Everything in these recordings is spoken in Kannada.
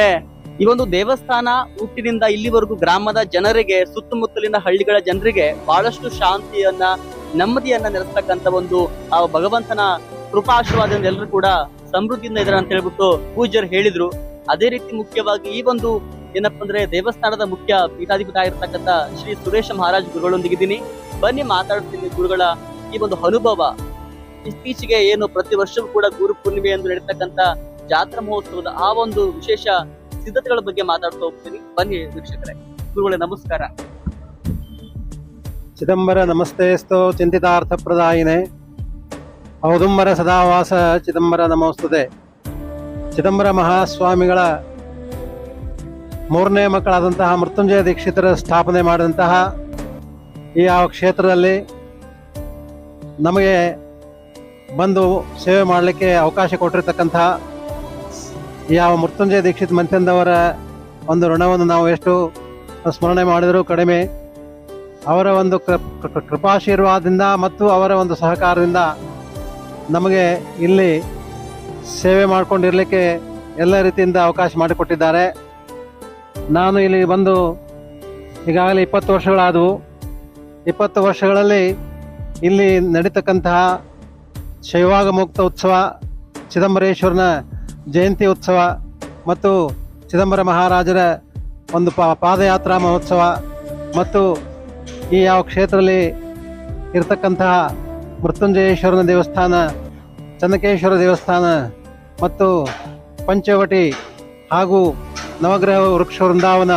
ಈ ಒಂದು ದೇವಸ್ಥಾನ ಹುಟ್ಟಿನಿಂದ ಇಲ್ಲಿವರೆಗೂ ಗ್ರಾಮದ ಜನರಿಗೆ, ಸುತ್ತಮುತ್ತಲಿನ ಹಳ್ಳಿಗಳ ಜನರಿಗೆ ಬಹಳಷ್ಟು ಶಾಂತಿಯನ್ನ, ನೆಮ್ಮದಿಯನ್ನ ನೆಲೆಸ್ತಕ್ಕಂತ ಒಂದು, ಆ ಭಗವಂತನ ಕೃಪಾಶೀರ್ವಾದದಿಂದ ಎಲ್ಲರೂ ಕೂಡ ಸಮೃದ್ಧಿಯಿಂದ ಇದ್ದಾರೆ ಅಂತ ಹೇಳ್ಬಿಟ್ಟು ಪೂಜ್ಯರು ಹೇಳಿದ್ರು. ಅದೇ ರೀತಿ ಮುಖ್ಯವಾಗಿ ಈ ಒಂದು ಏನಪ್ಪಾ ಅಂದ್ರೆ ದೇವಸ್ಥಾನದ ಮುಖ್ಯ ಪೀಠಾಧಿಪತಿ ಆಗಿರ್ತಕ್ಕಂಥ ಶ್ರೀ ಸುರೇಶ ಮಹಾರಾಜ್ ಗುರುಗಳೊಂದಿಗಿದ್ದೀನಿ. ಬನ್ನಿ ಮಾತಾಡ್ತೀನಿ ಗುರುಗಳ ಈ ಒಂದು ಅನುಭವ. ಇತ್ತೀಚೆಗೆ ಏನು ಪ್ರತಿ ವರ್ಷವೂ ಕೂಡ ಗುರು ಪೂರ್ಣಿಮೆ ಎಂದು ನಡೀತಕ್ಕಂತ ಜಾತ್ರಾ ಮಹೋತ್ಸವದ ಆ ಒಂದು ವಿಶೇಷ ಸಿದ್ಧತೆಗಳ ಬಗ್ಗೆ ಮಾತಾಡ್ತಾ ಹೋಗ್ತೀನಿ. ಬನ್ನಿ ವೀಕ್ಷಕರೇ. ಗುರುಗಳೇ, ನಮಸ್ಕಾರ. ಚಿದಂಬರ ನಮಸ್ತೆಸ್ತೋ ಚಿಂತಿತಾರ್ಥ ಪ್ರದಾಯಿನೇ ಔದುಂಬರ ಸದಾವಾಸ ಚಿದಂಬರ ನಮೋಸ್ತದೆ ಚಿದಂಬರ ಮಹಾಸ್ವಾಮಿಗಳ ಮೂರನೇ ಮಕ್ಕಳಾದಂತಹ ಮೃತ್ಯುಂಜಯ ದೀಕ್ಷಿತರ ಸ್ಥಾಪನೆ ಮಾಡಿದಂತಹ ಈ ಆ ಕ್ಷೇತ್ರದಲ್ಲಿ ನಮಗೆ ಬಂದು ಸೇವೆ ಮಾಡಲಿಕ್ಕೆ ಅವಕಾಶ ಕೊಟ್ಟಿರ್ತಕ್ಕಂತಹ ಯಾವ ಮೃತ್ಯುಂಜಯ ದೀಕ್ಷಿತ್ ಮಂತ್ಯಂದವರ ಒಂದು ಋಣವನ್ನು ನಾವು ಎಷ್ಟು ಸ್ಮರಣೆ ಮಾಡಿದರೂ ಕಡಿಮೆ. ಅವರ ಒಂದು ಕೃಪಾಶೀರ್ವಾದದಿಂದ ಮತ್ತು ಅವರ ಒಂದು ಸಹಕಾರದಿಂದ ನಮಗೆ ಇಲ್ಲಿ ಸೇವೆ ಮಾಡಿಕೊಂಡಿರಲಿಕ್ಕೆ ಎಲ್ಲ ರೀತಿಯಿಂದ ಅವಕಾಶ ಮಾಡಿಕೊಟ್ಟಿದ್ದಾರೆ. ನಾನು ಇಲ್ಲಿ ಬಂದು ಈಗಾಗಲೇ ಇಪ್ಪತ್ತು ವರ್ಷಗಳಾದವು. ಇಪ್ಪತ್ತು ವರ್ಷಗಳಲ್ಲಿ ಇಲ್ಲಿ ನಡೀತಕ್ಕಂತಹ ಶೈವಾಗ ಮುಕ್ತ ಉತ್ಸವ ಚಿದಂಬರೇಶ್ವರನ ಜಯಂತಿ ಉತ್ಸವ ಮತ್ತು ಚಿದಂಬರ ಮಹಾರಾಜರ ಒಂದು ಪಾದಯಾತ್ರಾ ಮಹೋತ್ಸವ ಮತ್ತು ಈ ಯಾವ ಕ್ಷೇತ್ರದಲ್ಲಿ ಇರತಕ್ಕಂತಹ ಮೃತ್ಯುಂಜಯೇಶ್ವರನ ದೇವಸ್ಥಾನ, ಚನ್ನಕೇಶ್ವರ ದೇವಸ್ಥಾನ ಮತ್ತು ಪಂಚವಟಿ ಹಾಗೂ ನವಗ್ರಹ ವೃಕ್ಷ ವೃಂದಾವನ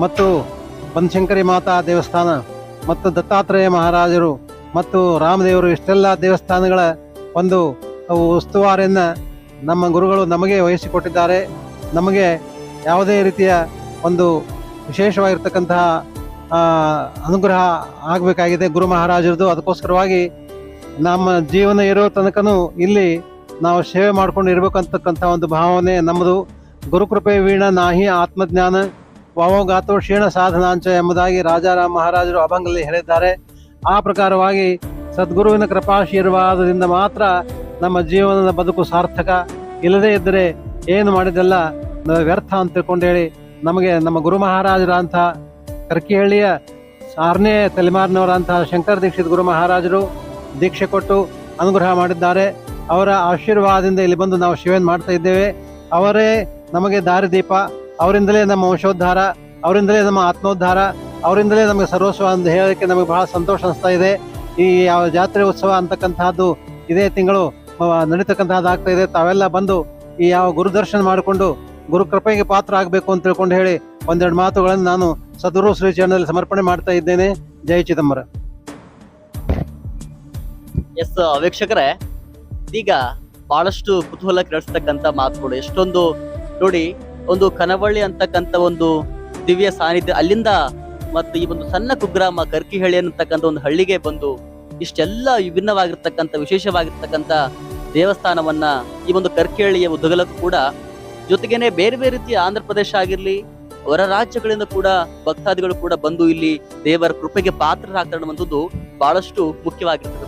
ಮತ್ತು ಬನಶಂಕರಿ ಮಾತಾ ದೇವಸ್ಥಾನ ಮತ್ತು ದತ್ತಾತ್ರೇಯ ಮಹಾರಾಜರು ಮತ್ತು ರಾಮದೇವರು ಇಷ್ಟೆಲ್ಲ ದೇವಸ್ಥಾನಗಳ ಒಂದು ಉಸ್ತುವಾರಿಯನ್ನು ನಮ್ಮ ಗುರುಗಳು ನಮಗೆ ವಹಿಸಿಕೊಟ್ಟಿದ್ದಾರೆ ನಮಗೆ ಯಾವುದೇ ರೀತಿಯ ಒಂದು ವಿಶೇಷವಾಗಿರ್ತಕ್ಕಂತಹ ಅನುಗ್ರಹ ಆಗಬೇಕಾಗಿದೆ ಗುರು ಮಹಾರಾಜರದು. ಅದಕ್ಕೋಸ್ಕರವಾಗಿ ನಮ್ಮ ಜೀವನ ಇರೋ ತನಕನೂ ಇಲ್ಲಿ ನಾವು ಸೇವೆ ಮಾಡ್ಕೊಂಡು ಇರ್ಬೇಕಂತಕ್ಕಂಥ ಒಂದು ಭಾವನೆ ನಮ್ಮದು. ಗುರುಕೃಪೆ ವೀಣ ನಾಹಿ ಆತ್ಮಜ್ಞಾನ ವಾವೋಗಾತೋ ಕ್ಷೀಣ ಸಾಧನಾಂಚ ಎಂಬುದಾಗಿ ರಾಜಾರಾಮ್ ಮಹಾರಾಜರು ಅಭಂಗಲ್ಲಿ ಹೇಳಿದ್ದಾರೆ. ಆ ಪ್ರಕಾರವಾಗಿ ಸದ್ಗುರುವಿನ ಕೃಪಾಶೀರ್ವಾದದಿಂದ ಮಾತ್ರ ನಮ್ಮ ಜೀವನದ ಬದುಕು ಸಾರ್ಥಕ. ಇಲ್ಲದೇ ಇದ್ದರೆ ಏನು ಮಾಡಿದೆಲ್ಲ ವ್ಯರ್ಥ ಅಂತ ತಿಳ್ಕೊಂಡು ಹೇಳಿ ನಮಗೆ ನಮ್ಮ ಗುರು ಮಹಾರಾಜರ ಅಂತ ಕರ್ಕಿಹಳ್ಳಿಯ ಆರನೇ ತಲೆಮಾರಿನವರಂತಹ ಶಂಕರ ದೀಕ್ಷಿತ್ ಗುರು ಮಹಾರಾಜರು ದೀಕ್ಷೆ ಕೊಟ್ಟು ಅನುಗ್ರಹ ಮಾಡಿದ್ದಾರೆ. ಅವರ ಆಶೀರ್ವಾದದಿಂದ ಇಲ್ಲಿ ಬಂದು ನಾವು ಶಿವನ್ ಮಾಡ್ತಾ ಇದ್ದೇವೆ. ಅವರೇ ನಮಗೆ ದಾರಿದೀಪ. ಅವರಿಂದಲೇ ನಮ್ಮ ವಂಶೋದ್ಧಾರ. ಅವರಿಂದಲೇ ನಮ್ಮ ಆತ್ಮೋದ್ಧಾರ. ಅವರಿಂದಲೇ ನಮಗೆ ಸರ್ವಸ್ವ ಅಂತ ಹೇಳೋಕ್ಕೆ ನಮಗೆ ಬಹಳ ಸಂತೋಷ ಅನಿಸ್ತಾ ಇದೆ. ಈ ಯಾವ ಜಾತ್ರೆ ಉತ್ಸವ ಅಂತಕ್ಕಂತಹದ್ದು ಇದೇ ತಿಂಗಳು ಆ, ನಡೀತಕ್ಕಂತಹದ್ದು ಆಗ್ತಾ ಇದೆ. ತಾವೆಲ್ಲ ಬಂದು ಈ ಯಾವ ಗುರು ದರ್ಶನ ಮಾಡಿಕೊಂಡು ಗುರು ಕೃಪೆಗೆ ಪಾತ್ರ ಆಗಬೇಕು ಅಂತ ತಿಳ್ಕೊಂಡು ಹೇಳಿ ಒಂದೆರಡು ಮಾತುಗಳನ್ನು ನಾನು ಸದ್ಗುರು ಶ್ರೀ ಚರಣದಲ್ಲಿ ಸಮರ್ಪಣೆ ಮಾಡ್ತಾ ಇದ್ದೇನೆ. ಜೈ ಚಿದಂಬರ. ಎಸ್ ವೀಕ್ಷಕರೇ ಈಗ ಬಹಳಷ್ಟು ಕುತೂಹಲ ಕೆಡಿಸ್ತಕ್ಕಂಥ ಮಾತುಗಳು. ಎಷ್ಟೊಂದು ನೋಡಿ ಒಂದು ಕನವಳ್ಳಿ ಅಂತಕ್ಕಂಥ ಒಂದು ದಿವ್ಯ ಸಾನ್ನಿಧ್ಯ ಅಲ್ಲಿಂದ ಮತ್ತು ಈ ಒಂದು ಸಣ್ಣ ಕುಗ್ರಾಮ ಕರ್ಕಿಹಳ್ಳಿ ಅನ್ನತಕ್ಕಂಥ ಒಂದು ಹಳ್ಳಿಗೆ ಬಂದು ಇಷ್ಟೆಲ್ಲ ವಿಭಿನ್ನವಾಗಿರ್ತಕ್ಕಂಥ ವಿಶೇಷವಾಗಿರ್ತಕ್ಕಂಥ ದೇವಸ್ಥಾನವನ್ನ ಈ ಒಂದು ಕರ್ಕೇಳಿಯ ಉದ್ದಗಲಕ್ಕೂ ಕೂಡ ಜೊತೆಗೇನೆ ಬೇರೆ ಬೇರೆ ರೀತಿಯ ಆಂಧ್ರ ಪ್ರದೇಶ ಆಗಿರ್ಲಿ, ಹೊರ ರಾಜ್ಯಗಳಿಂದ ಕೂಡ ಭಕ್ತಾದಿಗಳು ಕೂಡ ಬಂದು ಇಲ್ಲಿ ದೇವರ ಕೃಪೆಗೆ ಪಾತ್ರರಾಗ್ತಾರೆ ಅನ್ನುವಂಥದ್ದು ಬಹಳಷ್ಟು ಮುಖ್ಯವಾಗಿರ್ತದೆ.